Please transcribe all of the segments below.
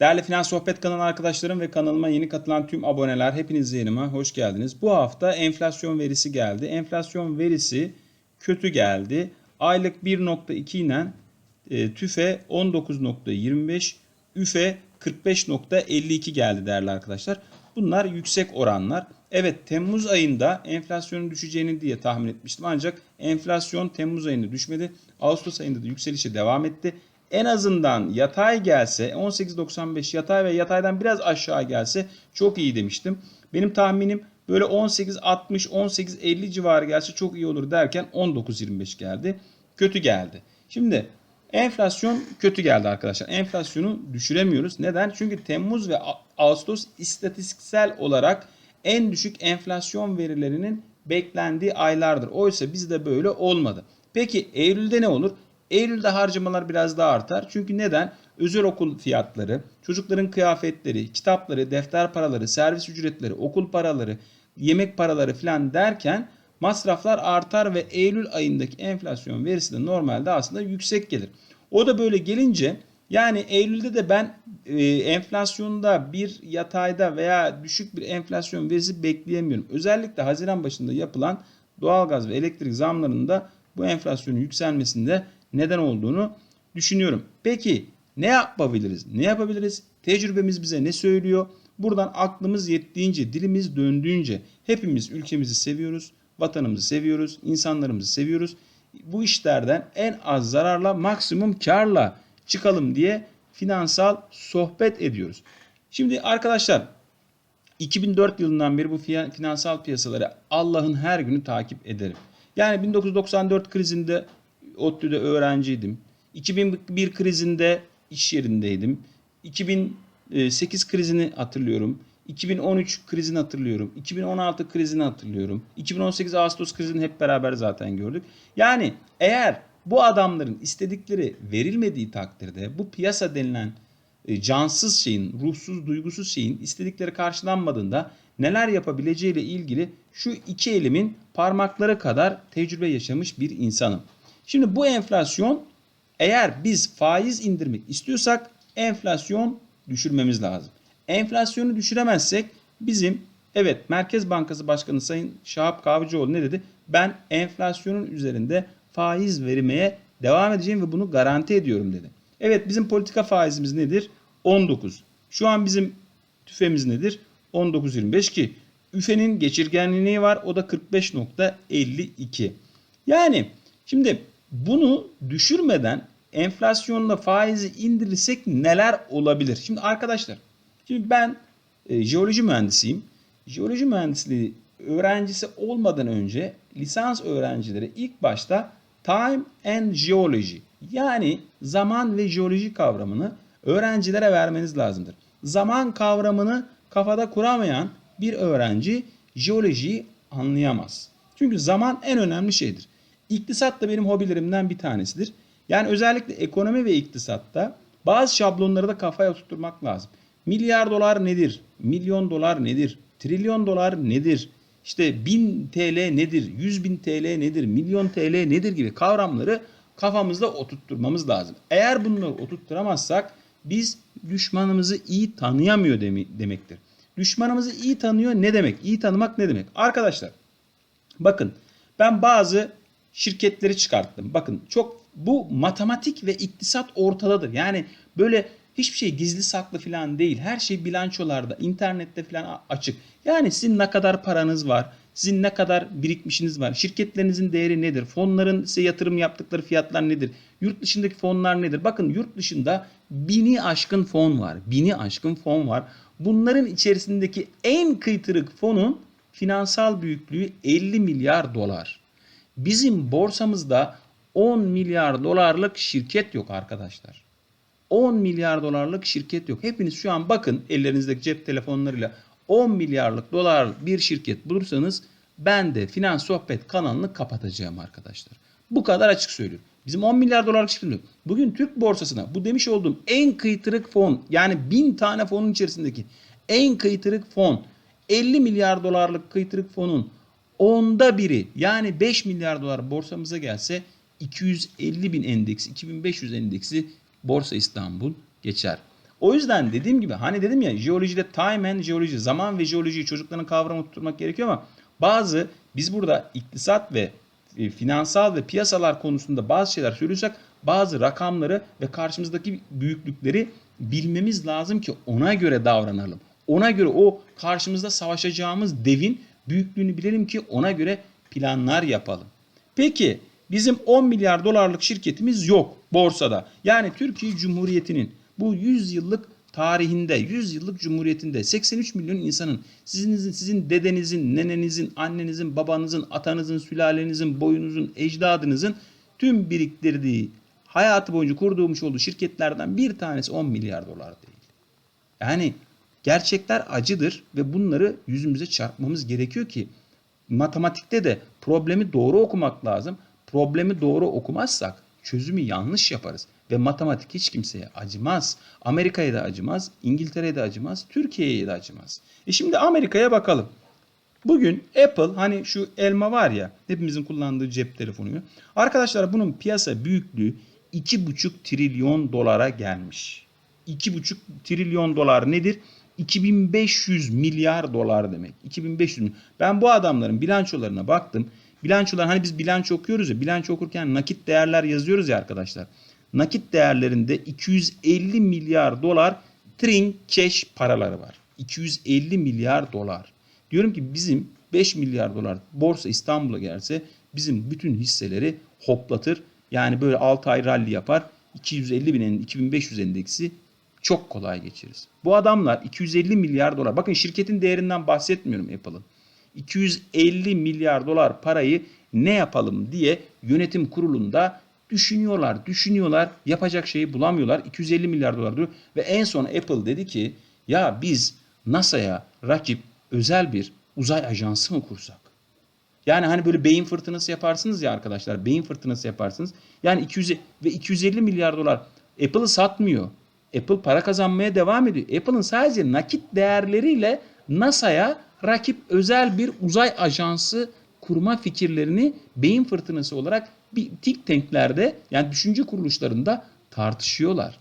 Değerli Finans Sohbet kanalı arkadaşlarım ve kanalıma yeni katılan tüm aboneler hepiniz yayınıma hoş geldiniz. Bu hafta enflasyon verisi geldi. Enflasyon verisi kötü geldi. Aylık 1.2 ile TÜFE 19.25, üfe 45.52 geldi değerli arkadaşlar. Bunlar yüksek oranlar. Evet Temmuz ayında enflasyonun düşeceğini diye tahmin etmiştim. Ancak enflasyon Temmuz ayında düşmedi. Ağustos ayında da yükselişe devam etti. En azından yatay gelse 18.95 yatay ve yataydan biraz aşağı gelse çok iyi demiştim. Benim tahminim böyle 18.60 18.50 civarı gelse çok iyi olur derken 19.25 geldi. Kötü geldi. Şimdi enflasyon kötü geldi arkadaşlar. Enflasyonu düşüremiyoruz. Neden? Çünkü Temmuz ve Ağustos istatistiksel olarak en düşük enflasyon verilerinin beklendiği aylardır. Oysa bizde böyle olmadı. Peki Eylül'de ne olur? Eylül'de harcamalar biraz daha artar. Çünkü neden? Özel okul fiyatları, çocukların kıyafetleri, kitapları, defter paraları, servis ücretleri, okul paraları, yemek paraları filan derken masraflar artar ve Eylül ayındaki enflasyon verisi de normalde aslında yüksek gelir. O da böyle gelince yani Eylül'de de ben e, enflasyonda bir yatayda veya düşük bir enflasyon verisi bekleyemiyorum. Özellikle Haziran başında yapılan doğalgaz ve elektrik zamlarında bu enflasyonun yükselmesinde neden olduğunu düşünüyorum. Peki ne yapabiliriz? Ne yapabiliriz? Tecrübemiz bize ne söylüyor? Buradan aklımız yettiğince, dilimiz döndüğünce hepimiz ülkemizi seviyoruz, vatanımızı seviyoruz, insanlarımızı seviyoruz. Bu işlerden en az zararla maksimum karla çıkalım diye finansal sohbet ediyoruz. Şimdi arkadaşlar 2004 yılından beri bu finansal piyasaları Allah'ın her günü takip ederim. Yani 1994 krizinde ODTÜ'de öğrenciydim. 2001 krizinde iş yerindeydim. 2008 krizini hatırlıyorum. 2013 krizini hatırlıyorum. 2016 krizini hatırlıyorum. 2018 Ağustos krizini hep beraber zaten gördük. Yani eğer bu adamların istedikleri verilmediği takdirde bu piyasa denilen e, cansız şeyin, ruhsuz, duygusuz şeyin istedikleri karşılanmadığında neler yapabileceğiyle ilgili şu iki elimin parmakları kadar tecrübe yaşamış bir insanım. Şimdi bu enflasyon eğer biz faiz indirmek istiyorsak enflasyon düşürmemiz lazım. Enflasyonu düşüremezsek bizim evet Merkez Bankası Başkanı Sayın Şahap Kavcıoğlu ne dedi? Ben enflasyonun üzerinde faiz vermeye devam edeceğim ve bunu garanti ediyorum dedi. Evet bizim politika faizimiz nedir? 19. Şu an bizim tüfemiz nedir? 19.25 ki üfenin geçirgenliği var o da 45.52. Yani şimdi bunu düşürmeden enflasyonla faizi indirirsek neler olabilir? Şimdi arkadaşlar şimdi ben e, jeoloji mühendisiyim. Jeoloji mühendisliği öğrencisi olmadan önce lisans öğrencileri ilk başta time and geology yani zaman ve jeoloji kavramını öğrencilere vermeniz lazımdır. Zaman kavramını kafada kuramayan bir öğrenci jeolojiyi anlayamaz. Çünkü zaman en önemli şeydir. İktisat da benim hobilerimden bir tanesidir. Yani özellikle ekonomi ve iktisatta bazı şablonları da kafaya oturtmak lazım. Milyar dolar nedir? Milyon dolar nedir? Trilyon dolar nedir? İşte 1000 TL nedir? 100 bin TL nedir? Milyon TL nedir gibi kavramları kafamızda oturtturmamız lazım. Eğer bunları oturtturamazsak biz düşmanımızı iyi tanıyamıyor demektir. Düşmanımızı iyi tanıyor ne demek? İyi tanımak ne demek? Arkadaşlar bakın ben bazı şirketleri çıkarttım. Bakın çok bu matematik ve iktisat ortadadır. Yani böyle hiçbir şey gizli saklı falan değil. Her şey bilançolarda, internette falan açık. Yani sizin ne kadar paranız var, sizin ne kadar birikmişiniz var, şirketlerinizin değeri nedir, fonların size yatırım yaptıkları fiyatlar nedir, yurt dışındaki fonlar nedir? Bakın yurt dışında bini aşkın fon var, bini aşkın fon var. Bunların içerisindeki en kıytırık fonun finansal büyüklüğü 50 milyar dolar. Bizim borsamızda 10 milyar dolarlık şirket yok arkadaşlar. 10 milyar dolarlık şirket yok. Hepiniz şu an bakın ellerinizdeki cep telefonlarıyla 10 milyarlık dolar bir şirket bulursanız ben de Finans Sohbet kanalını kapatacağım arkadaşlar. Bu kadar açık söylüyorum. Bizim 10 milyar dolarlık şirket yok. Bugün Türk borsasına bu demiş olduğum en kıytırık fon yani bin tane fonun içerisindeki en kıytırık fon 50 milyar dolarlık kıytırık fonun onda biri yani 5 milyar dolar borsamıza gelse 250 bin endeksi 2500 endeksi Borsa İstanbul geçer. O yüzden dediğim gibi hani dedim ya jeolojide time and jeoloji zaman ve jeolojiyi çocukların kavramı tutturmak gerekiyor ama bazı biz burada iktisat ve e, finansal ve piyasalar konusunda bazı şeyler söylüyorsak bazı rakamları ve karşımızdaki büyüklükleri bilmemiz lazım ki ona göre davranalım. Ona göre o karşımızda savaşacağımız devin büyüklüğünü bilelim ki ona göre planlar yapalım. Peki bizim 10 milyar dolarlık şirketimiz yok borsada. Yani Türkiye Cumhuriyeti'nin bu 100 yıllık tarihinde, 100 yıllık cumhuriyetinde 83 milyon insanın sizinizin, sizin dedenizin, nenenizin, annenizin, babanızın, atanızın, sülalenizin, boyunuzun, ecdadınızın tüm biriktirdiği hayatı boyunca kurduğumuş olduğu şirketlerden bir tanesi 10 milyar dolar değil. Yani gerçekler acıdır ve bunları yüzümüze çarpmamız gerekiyor ki matematikte de problemi doğru okumak lazım. Problemi doğru okumazsak çözümü yanlış yaparız. Ve matematik hiç kimseye acımaz. Amerika'ya da acımaz, İngiltere'ye de acımaz, Türkiye'ye de acımaz. E şimdi Amerika'ya bakalım. Bugün Apple hani şu elma var ya hepimizin kullandığı cep telefonu. Arkadaşlar bunun piyasa büyüklüğü 2,5 trilyon dolara gelmiş. 2,5 trilyon dolar nedir? 2500 milyar dolar demek. 2500 milyar. Ben bu adamların bilançolarına baktım. Bilançolar hani biz bilanço okuyoruz ya. Bilanço okurken nakit değerler yazıyoruz ya arkadaşlar. Nakit değerlerinde 250 milyar dolar tring cash paraları var. 250 milyar dolar. Diyorum ki bizim 5 milyar dolar borsa İstanbul'a gelse bizim bütün hisseleri hoplatır. Yani böyle 6 ay rally yapar. 250 binin 2500 endeksi çok kolay geçeriz. Bu adamlar 250 milyar dolar. Bakın şirketin değerinden bahsetmiyorum Apple'ın. 250 milyar dolar parayı ne yapalım diye yönetim kurulunda düşünüyorlar, düşünüyorlar, yapacak şeyi bulamıyorlar. 250 milyar dolar diyor ve en son Apple dedi ki ya biz NASA'ya rakip özel bir uzay ajansı mı kursak? Yani hani böyle beyin fırtınası yaparsınız ya arkadaşlar. Beyin fırtınası yaparsınız. Yani 200 ve 250 milyar dolar Apple'ı satmıyor. Apple para kazanmaya devam ediyor. Apple'ın sadece nakit değerleriyle NASA'ya rakip özel bir uzay ajansı kurma fikirlerini beyin fırtınası olarak bir think tanklerde yani düşünce kuruluşlarında tartışıyorlar.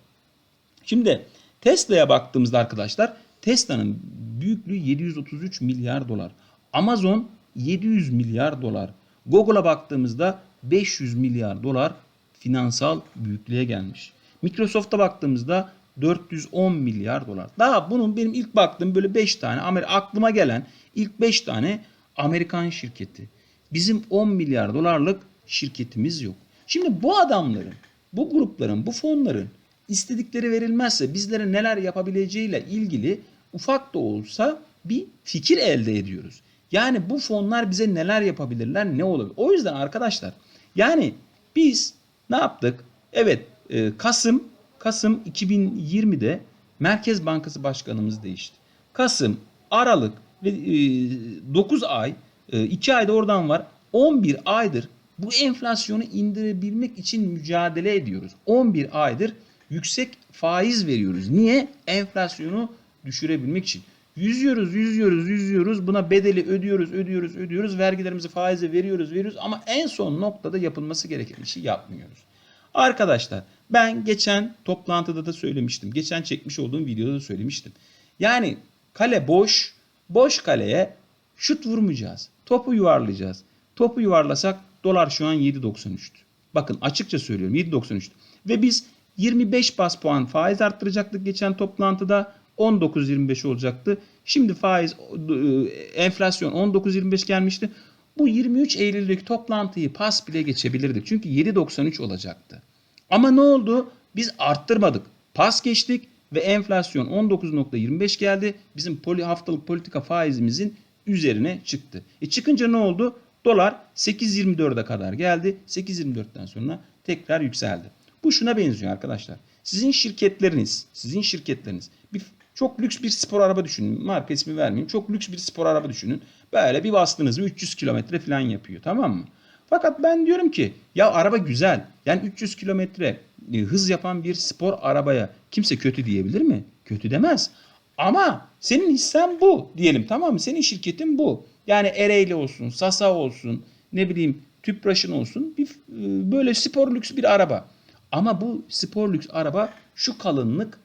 Şimdi Tesla'ya baktığımızda arkadaşlar Tesla'nın büyüklüğü 733 milyar dolar. Amazon 700 milyar dolar. Google'a baktığımızda 500 milyar dolar finansal büyüklüğe gelmiş. Microsoft'a baktığımızda 410 milyar dolar. Daha bunun benim ilk baktığım böyle 5 tane Amer aklıma gelen ilk 5 tane Amerikan şirketi. Bizim 10 milyar dolarlık şirketimiz yok. Şimdi bu adamların, bu grupların, bu fonların istedikleri verilmezse bizlere neler yapabileceğiyle ilgili ufak da olsa bir fikir elde ediyoruz. Yani bu fonlar bize neler yapabilirler, ne olabilir? O yüzden arkadaşlar yani biz ne yaptık? Evet e, Kasım Kasım 2020'de Merkez Bankası Başkanımız değişti. Kasım, Aralık ve e, 9 ay, e, 2 ayda oradan var. 11 aydır bu enflasyonu indirebilmek için mücadele ediyoruz. 11 aydır yüksek faiz veriyoruz. Niye? Enflasyonu düşürebilmek için. Yüzüyoruz, yüzüyoruz, yüzüyoruz. Buna bedeli ödüyoruz, ödüyoruz, ödüyoruz. Vergilerimizi faize veriyoruz, veriyoruz. Ama en son noktada yapılması gereken işi yapmıyoruz. Arkadaşlar ben geçen toplantıda da söylemiştim. Geçen çekmiş olduğum videoda da söylemiştim. Yani kale boş. Boş kaleye şut vurmayacağız. Topu yuvarlayacağız. Topu yuvarlasak dolar şu an 7.93'tü. Bakın açıkça söylüyorum 7.93'tü. Ve biz 25 bas puan faiz arttıracaktık geçen toplantıda. 19.25 olacaktı. Şimdi faiz enflasyon 19.25 gelmişti. Bu 23 Eylül'deki toplantıyı pas bile geçebilirdik. Çünkü 7.93 olacaktı. Ama ne oldu? Biz arttırmadık. Pas geçtik ve enflasyon 19.25 geldi. Bizim poli, haftalık politika faizimizin üzerine çıktı. E çıkınca ne oldu? Dolar 8.24'e kadar geldi. 8.24'ten sonra tekrar yükseldi. Bu şuna benziyor arkadaşlar. Sizin şirketleriniz, sizin şirketleriniz bir çok lüks bir spor araba düşünün. Marka ismi vermeyeyim. Çok lüks bir spor araba düşünün. Böyle bir bastınız mı 300 kilometre falan yapıyor. Tamam mı? Fakat ben diyorum ki ya araba güzel. Yani 300 kilometre e, hız yapan bir spor arabaya kimse kötü diyebilir mi? Kötü demez. Ama senin hissen bu diyelim tamam mı? Senin şirketin bu. Yani Ereğli olsun, Sasa olsun, ne bileyim Tüpraş'ın olsun bir e, böyle spor lüks bir araba. Ama bu spor lüks araba şu kalınlık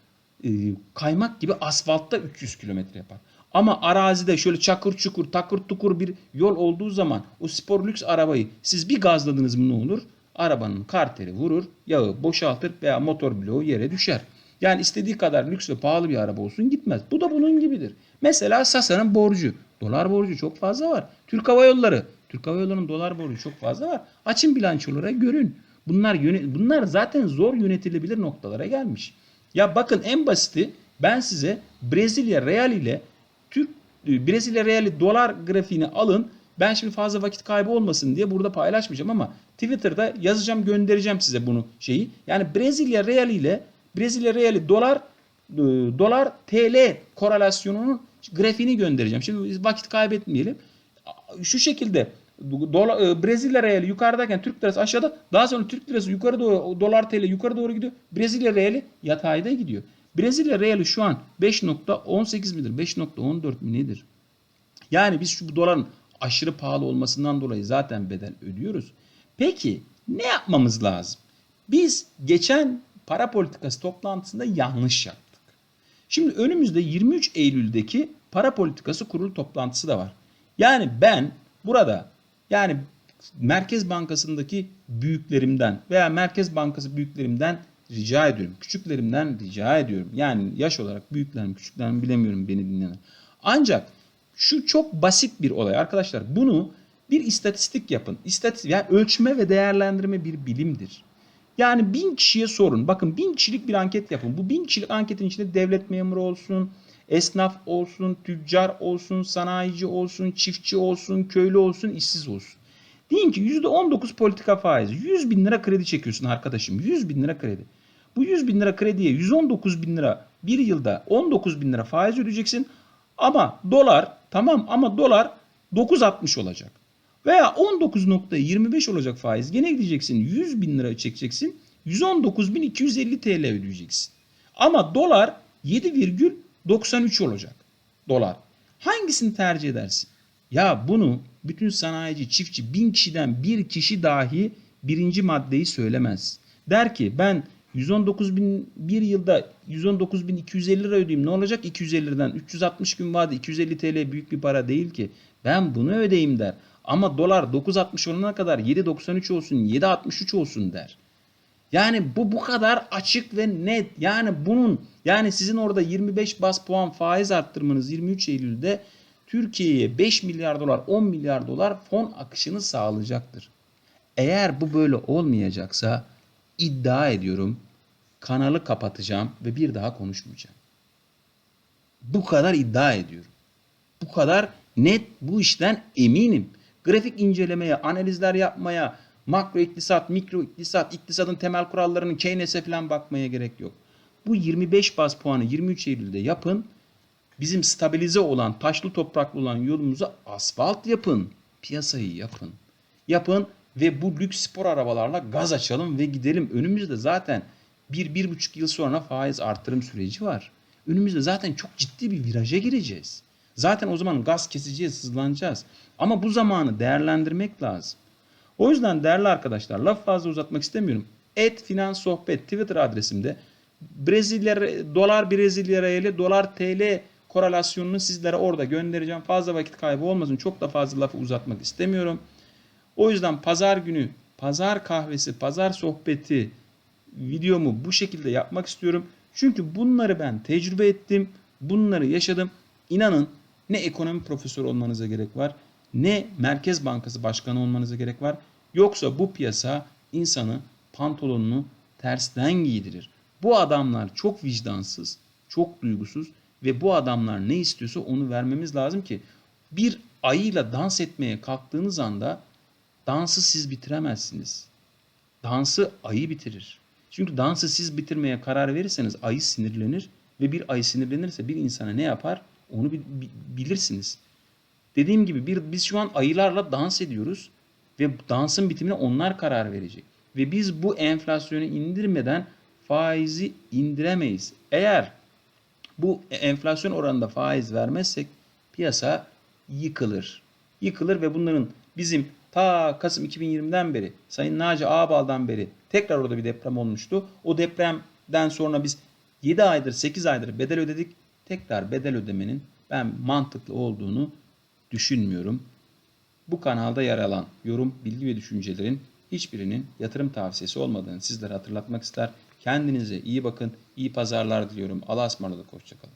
e, kaymak gibi asfaltta 300 kilometre yapar. Ama arazide şöyle çakır çukur takır tukur bir yol olduğu zaman o spor lüks arabayı siz bir gazladınız mı ne olur? Arabanın karteri vurur, yağı boşaltır veya motor bloğu yere düşer. Yani istediği kadar lüks ve pahalı bir araba olsun gitmez. Bu da bunun gibidir. Mesela Sasa'nın borcu. Dolar borcu çok fazla var. Türk Hava Yolları. Türk Hava Yolları'nın dolar borcu çok fazla var. Açın bilançolara görün. Bunlar yöne- bunlar zaten zor yönetilebilir noktalara gelmiş. Ya bakın en basiti ben size Brezilya Real ile Türk e, Brezilya Reali dolar grafiğini alın. Ben şimdi fazla vakit kaybı olmasın diye burada paylaşmayacağım ama Twitter'da yazacağım göndereceğim size bunu şeyi. Yani Brezilya Real ile Brezilya Reali dolar e, dolar TL korelasyonunun grafiğini göndereceğim. Şimdi vakit kaybetmeyelim. Şu şekilde dolar, e, Brezilya Reali yukarıdayken Türk lirası aşağıda daha sonra Türk lirası yukarı doğru dolar TL yukarı doğru gidiyor. Brezilya Reali yatayda gidiyor. Brezilya Reali şu an 5.18 midir? 5.14 mi nedir? Yani biz şu doların aşırı pahalı olmasından dolayı zaten bedel ödüyoruz. Peki ne yapmamız lazım? Biz geçen para politikası toplantısında yanlış yaptık. Şimdi önümüzde 23 Eylül'deki para politikası kurulu toplantısı da var. Yani ben burada yani Merkez Bankası'ndaki büyüklerimden veya Merkez Bankası büyüklerimden rica ediyorum. Küçüklerimden rica ediyorum. Yani yaş olarak büyüklerim, küçüklerim bilemiyorum beni dinleyenler. Ancak şu çok basit bir olay arkadaşlar. Bunu bir istatistik yapın. İstatistik, yani ölçme ve değerlendirme bir bilimdir. Yani bin kişiye sorun. Bakın bin kişilik bir anket yapın. Bu bin kişilik anketin içinde devlet memuru olsun, esnaf olsun, tüccar olsun, sanayici olsun, çiftçi olsun, köylü olsun, işsiz olsun. Deyin ki %19 politika faizi. 100 bin lira kredi çekiyorsun arkadaşım. 100 bin lira kredi. Bu 100 bin lira krediye 119 bin lira bir yılda 19 bin lira faiz ödeyeceksin. Ama dolar tamam ama dolar 9.60 olacak. Veya 19.25 olacak faiz. Gene gideceksin 100 bin lira çekeceksin. 119.250 TL ödeyeceksin. Ama dolar 7,93 olacak. Dolar. Hangisini tercih edersin? Ya bunu bütün sanayici, çiftçi, bin kişiden bir kişi dahi birinci maddeyi söylemez. Der ki ben 119 bin bir yılda 119 bin 250 lira ödeyeyim ne olacak 250 liradan 360 gün vade 250 TL büyük bir para değil ki ben bunu ödeyeyim der. Ama dolar 9.60 olana kadar 7.93 olsun 7.63 olsun der. Yani bu bu kadar açık ve net. Yani bunun yani sizin orada 25 bas puan faiz arttırmanız 23 Eylül'de Türkiye'ye 5 milyar dolar 10 milyar dolar fon akışını sağlayacaktır. Eğer bu böyle olmayacaksa iddia ediyorum kanalı kapatacağım ve bir daha konuşmayacağım. Bu kadar iddia ediyorum. Bu kadar net bu işten eminim. Grafik incelemeye, analizler yapmaya, makro iktisat, mikro iktisat, iktisadın temel kurallarının Keynes'e falan bakmaya gerek yok. Bu 25 baz puanı 23 Eylül'de yapın. Bizim stabilize olan, taşlı topraklı olan yolumuza asfalt yapın. Piyasayı yapın. Yapın ve bu lüks spor arabalarla gaz açalım ve gidelim. Önümüzde zaten bir, bir buçuk yıl sonra faiz artırım süreci var. Önümüzde zaten çok ciddi bir viraja gireceğiz. Zaten o zaman gaz keseceğiz, hızlanacağız. Ama bu zamanı değerlendirmek lazım. O yüzden değerli arkadaşlar laf fazla uzatmak istemiyorum. Et Finans Sohbet Twitter adresimde Brezilya dolar Brezilya reali dolar TL korelasyonunu sizlere orada göndereceğim. Fazla vakit kaybı olmasın. Çok da fazla lafı uzatmak istemiyorum. O yüzden pazar günü pazar kahvesi, pazar sohbeti videomu bu şekilde yapmak istiyorum. Çünkü bunları ben tecrübe ettim. Bunları yaşadım. İnanın ne ekonomi profesörü olmanıza gerek var ne Merkez Bankası Başkanı olmanıza gerek var. Yoksa bu piyasa insanı pantolonunu tersten giydirir. Bu adamlar çok vicdansız, çok duygusuz ve bu adamlar ne istiyorsa onu vermemiz lazım ki bir ayıyla dans etmeye kalktığınız anda dansı siz bitiremezsiniz. Dansı ayı bitirir. Çünkü dansı siz bitirmeye karar verirseniz ayı sinirlenir ve bir ayı sinirlenirse bir insana ne yapar onu bilirsiniz. Dediğim gibi bir, biz şu an ayılarla dans ediyoruz ve dansın bitimine onlar karar verecek. Ve biz bu enflasyonu indirmeden faizi indiremeyiz. Eğer bu enflasyon oranında faiz vermezsek piyasa yıkılır. Yıkılır ve bunların bizim ta Kasım 2020'den beri Sayın Naci Ağbal'dan beri tekrar orada bir deprem olmuştu. O depremden sonra biz 7 aydır 8 aydır bedel ödedik. Tekrar bedel ödemenin ben mantıklı olduğunu düşünmüyorum. Bu kanalda yer alan yorum, bilgi ve düşüncelerin hiçbirinin yatırım tavsiyesi olmadığını sizlere hatırlatmak ister. Kendinize iyi bakın, iyi pazarlar diliyorum. Allah'a ısmarladık, hoşçakalın.